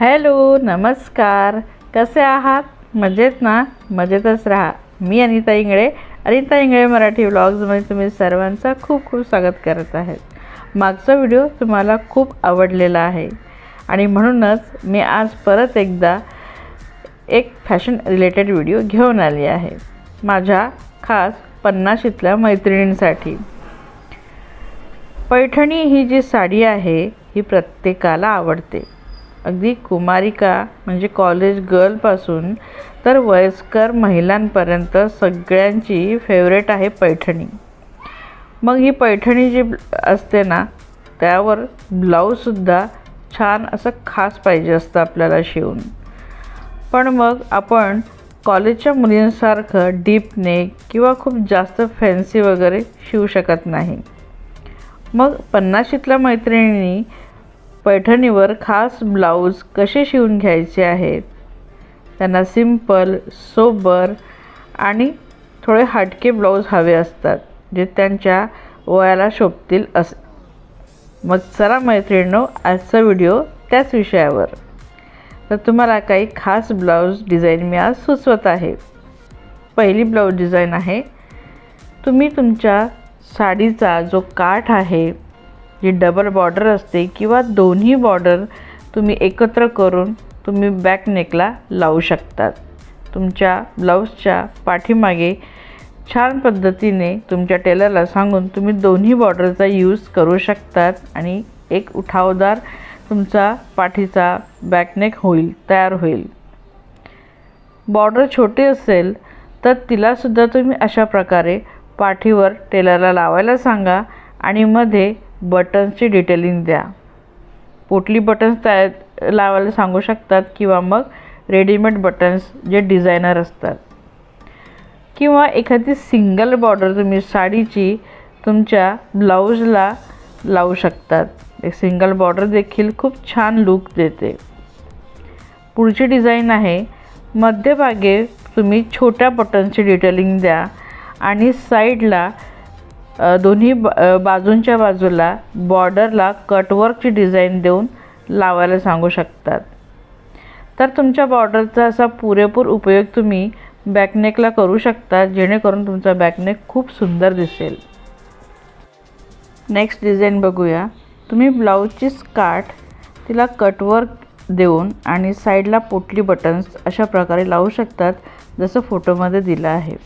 Hello नमस्कार. कसे आहात? मजेत ना? मजेतच राहा. मी अनिता इंगळे. अनिता इंगळे मराठी व्लॉग्समध्ये तुम्ही सर्वांचं खूप खूप स्वागत करत आहेत. मागचा व्हिडिओ तुम्हाला खूप आवडलेला आहे. आणि म्हणूनच मी आज परत एकदा एक फॅशन रिलेटेड व्हिडिओ घेऊन आली आहे. माझ्या खास पन्नाशीतल्या मैत्रिणींसाठी. पैठणी ही जी साडी आहे ही प्रत्येकाला आवडते. अगदी कुमारिका म्हणजे कॉलेज गर्लपासून तर वयस्कर महिलांपर्यंत सगळ्यांची फेवरेट आहे पैठणी. मग ही पैठणी जी असते ना त्यावर ब्लाऊजसुद्धा छान असं खास पाहिजे असतं आपल्याला शिवून. पण मग आपण कॉलेजच्या मुलींसारखं डीप नेक किंवा खूप जास्त फॅन्सी वगैरे शिवू शकत नाही. मग पन्नाशीतल्या मैत्रिणींनी पैठणीवर खास ब्लाऊज कसे शिवून घ्यायचे आहेत? त्यांना सिंपल सोबर आणि थोडे हटके ब्लाऊज हवे असतात जे त्यांच्या वयाला शोभतील अस. मग चला मैत्रिणींनो आजचा व्हिडिओ त्याच विषयावर. तर तुम्हाला काही खास ब्लाऊज डिझाईन मी आज सुचवत आहे. पहिली ब्लाऊज डिझाईन आहे तुम्ही तुमच्या साडीचा जो काठ आहे जी डबल बॉर्डर असते किंवा दोन्ही बॉर्डर तुम्ही एकत्र करून तुम्ही बॅक नेकला लावू शकतात. तुमच्या ब्लाऊजच्या पाठीमागे छान पद्धतीने तुमच्या टेलरला सांगून तुम्ही दोन्ही बॉर्डरचा यूज करू शकतात आणि एक उठावदार तुमचा पाठीचा बॅकनेक होईल तयार होईल. बॉर्डर छोटी असेल तर तिलासुद्धा तुम्ही अशा प्रकारे पाठीवर टेलरला लावायला सांगा आणि मध्ये बटन्सची डिटेलिंग द्या. पोटली बटन्स तयार लावायला सांगू शकतात किंवा मग रेडीमेड बटन्स जे डिझायनर असतात. किंवा एखादी सिंगल बॉर्डर तुम्ही साडीची तुमच्या ब्लाऊजला लावू शकतात. एक सिंगल बॉर्डर देखील खूप छान लूक देते. पुढची डिझाईन आहे मध्यभागे तुम्ही छोट्या बटन्सची डिटेलिंग द्या आणि साईडला दोन्ही बाजूंच्या बाजूला बॉर्डरला कटवर्कची डिझाईन देऊन लावायला सांगू शकतात. तर तुमच्या बॉर्डरचा असा पुरेपूर उपयोग तुम्ही बॅकनेकला करू शकता जेणेकरून तुमचा बॅकनेक खूप सुंदर दिसेल. नेक्स्ट डिझाईन बघूया. तुम्ही ब्लाऊजची स्कार्ट तिला कटवर्क देऊन आणि साईडला पोटली बटन्स अशा प्रकारे लावू शकतात जसं फोटोमध्ये दिलं आहे.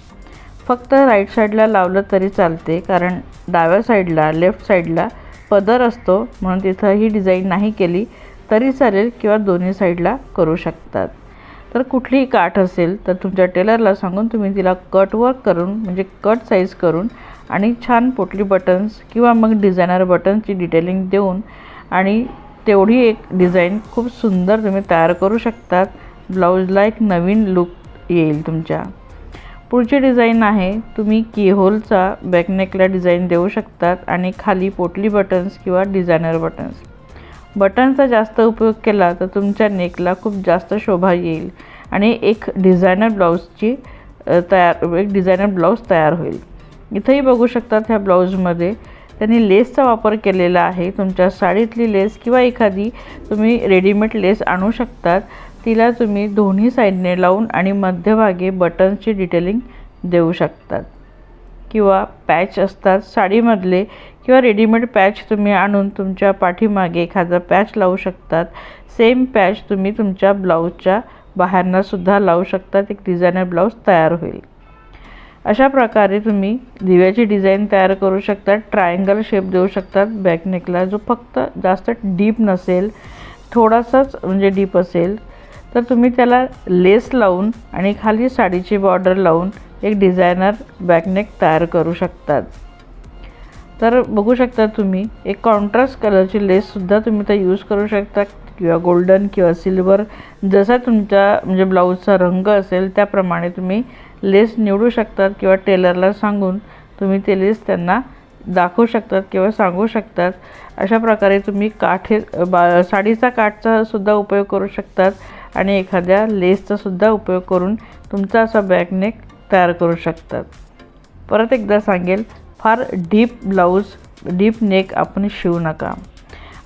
फक्त राईट साईडला लावलं तरी चालते कारण डाव्या साईडला लेफ्ट साईडला पदर असतो म्हणून तिथं ही डिझाईन नाही केली तरी चालेल किंवा दोन्ही साईडला करू शकतात. तर कुठलीही काठ असेल तर तुमच्या टेलरला सांगून तुम्ही तिला कट वर्क करून म्हणजे कट साईज करून आणि छान पोटली बटन्स किंवा मग डिझायनर बटन्सची डिटेलिंग देऊन आणि तेवढी एक डिझाईन खूप सुंदर तुम्ही तयार करू शकतात. ब्लाऊजला एक नवीन लुक येईल तुमच्या. पुढची डिझाईन आहे. तुम्ही कीहोलचा बॅकनेकला डिझाईन देऊ शकतात आणि खाली पोटली बटन्स किंवा डिझायनर बटन्स. बटनचा जास्त उपयोग केला तर तुमच्या नेकला खूप जास्त शोभा येईल आणि एक डिझायनर ब्लाऊजची तयार एक डिझायनर ब्लाऊज तयार होईल. इथंही बघू शकतात ह्या ब्लाऊजमध्ये. त्यांनी लेसचा वापर केलेला आहे. तुमच्या साडीतली लेस किंवा एखादी तुम्ही रेडीमेड लेस आणू शकतात. तिला तुम्ही दोन्ही साईडने लावून आणि मध्यभागी बटन्सची डिटेलिंग देऊ शकतात. किंवा पॅच असतात साडीमधले किंवा रेडीमेड पॅच तुम्ही आणून तुमच्या पाठीमागे एखादा पॅच लावू शकतात. सेम पॅच तुम्ही तुमच्या ब्लाऊजच्या बाहेरनासुद्धा लावू शकतात. एक डिझायनर ब्लाऊज तयार होईल. अशा प्रकारे तुम्ही दिव्याची डिझाईन तयार करू शकता. ट्रायंगल शेप देऊ शकतात. बॅकनेकला जो फक्त जास्त डीप नसेल थोडासाच म्हणजे डीप असेल तर तुम्ही त्याला लेस लावून आणि खाली साडीची बॉर्डर लावून एक डिझायनर बॅकनेक तयार करू शकतात. तर बघू शकता तुम्ही एक कॉन्ट्रास्ट कलरची लेससुद्धा तुम्ही तर यूज करू शकता किंवा गोल्डन किंवा सिल्वर जसा तुमच्या म्हणजे ब्लाऊजचा रंग असेल त्याप्रमाणे तुम्ही लेस निवडू शकतात किंवा टेलरला सांगून तुम्ही ते लेस त्यांना दाखवू शकतात किंवा सांगू शकतात. अशा प्रकारे तुम्ही काठे बा साडीचा काठचा सुद्धा उपयोग करू शकतात. आणि एखाद्या लेसचासुद्धा उपयोग करून तुमचा असा बॅकनेक तयार करू शकतात. परत एकदा सांगेल फार डीप ब्लाऊज डीप नेक आपण शिवू नका.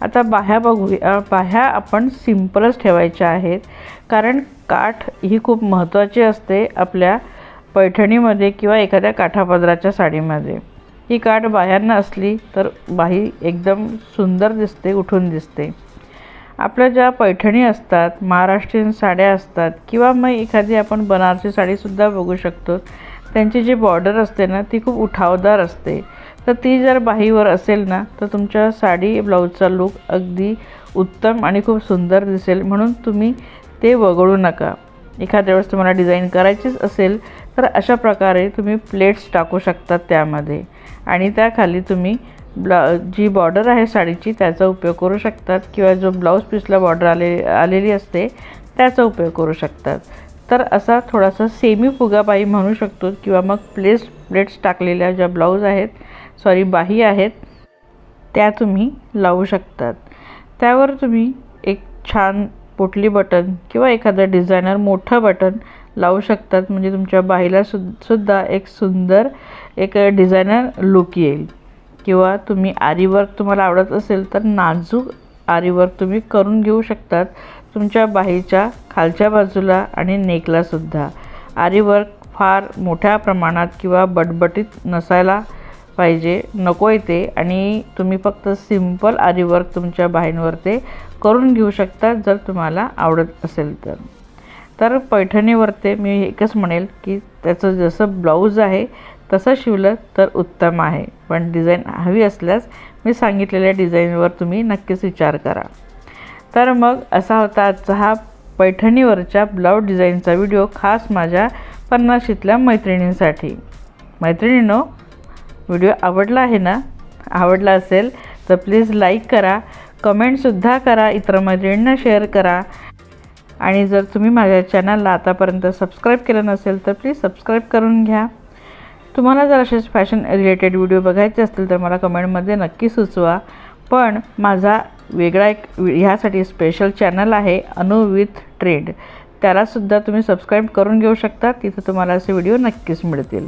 आता बाह्या बघूया बाह्या आपण सिम्पलच ठेवायच्या आहेत कारण काठ ही खूप महत्त्वाची असते आपल्या पैठणीमध्ये किंवा एखाद्या काठापदराच्या साडीमध्ये. ही काठ बाह्यांना असली तर बाही एकदम सुंदर दिसते उठून दिसते. आपल्या ज्या पैठणी असतात महाराष्ट्रीयन साड्या असतात किंवा मग एखादी आपण बनारसी साडीसुद्धा बघू शकतो त्यांची जी बॉर्डर असते ना ती खूप उठावदार असते. तर ती जर बाहीवर असेल ना तर तुमच्या साडी ब्लाऊजचा लुक अगदी उत्तम आणि खूप सुंदर दिसेल. म्हणून तुम्ही ते वगळू नका. एखाद्या वेळेस तुम्हाला डिझाईन करायचीच असेल तर अशा प्रकारे तुम्ही प्लेट्स टाकू शकतात त्यामध्ये. आणि त्याखाली तुम्ही ब्ला जी बॉर्डर आहे साडीची त्याचा उपयोग करू शकतात. किंवा जो ब्लाऊज पीसला बॉर्डर आले आलेली असते त्याचा उपयोग करू शकतात. तर असा थोडासा सेमी फुगाबाई म्हणू शकतो. किंवा मग प्लेस प्लेट्स टाकलेल्या ज्या ब्लाऊज आहेत सॉरी बाही आहेत त्या तुम्ही लावू शकतात. त्यावर तुम्ही एक छान पोटली बटन किंवा एखादं डिझायनर मोठं बटन लावू शकतात. म्हणजे तुमच्या बाईला सु सुद्धा एक सुंदर एक डिझायनर लुक येईल. किंवा तुम्ही आरीवर्क तुम्हाला आवडत असेल तर नाजूक आरीवर्क तुम्ही करून घेऊ शकतात. तुमच्या बाहीच्या खालच्या बाजूला आणि नेकलासुद्धा आरीवर्क फार मोठ्या प्रमाणात किंवा बटबटीत नसायला पाहिजे नको येते आणि तुम्ही फक्त सिंपल आरीवर्क तुमच्या बाहींवर ते करून घेऊ शकता जर तुम्हाला आवडत असेल तर. तर पैठणीवरती मी एकच म्हणेल की त्याचं जसं ब्लाऊज आहे तसं शिवलं तर उत्तम आहे. पण डिझाईन हवी असल्यास मी सांगितलेल्या डिझाईनवर तुम्ही नक्कीच विचार करा. तर मग असा होता आजचा हा पैठणीवरच्या ब्लाऊज डिझाईनचा व्हिडिओ खास माझ्या पन्नाशीतल्या मैत्रिणींसाठी. मैत्रिणीनो व्हिडिओ आवडला आहे ना? आवडला असेल तर प्लीज लाईक करा कमेंटसुद्धा करा इतर मैत्रिणींना शेअर करा. आणि जर तुम्ही माझ्या चॅनलला आतापर्यंत सबस्क्राईब केलं नसेल तर प्लीज सबस्क्राईब करून घ्या. तुम्हाला जर असेच फॅशन रिलेटेड व्हिडिओ बघायचे असतील तर मला कमेंटमध्ये नक्की सुचवा. पण माझा वेगळा एक ह्यासाठी स्पेशल चॅनल आहे अनु विथ ट्रेड त्यालासुद्धा तुम्ही सबस्क्राईब करून घेऊ शकता. तिथं तुम्हाला असे व्हिडिओ नक्कीच मिळतील.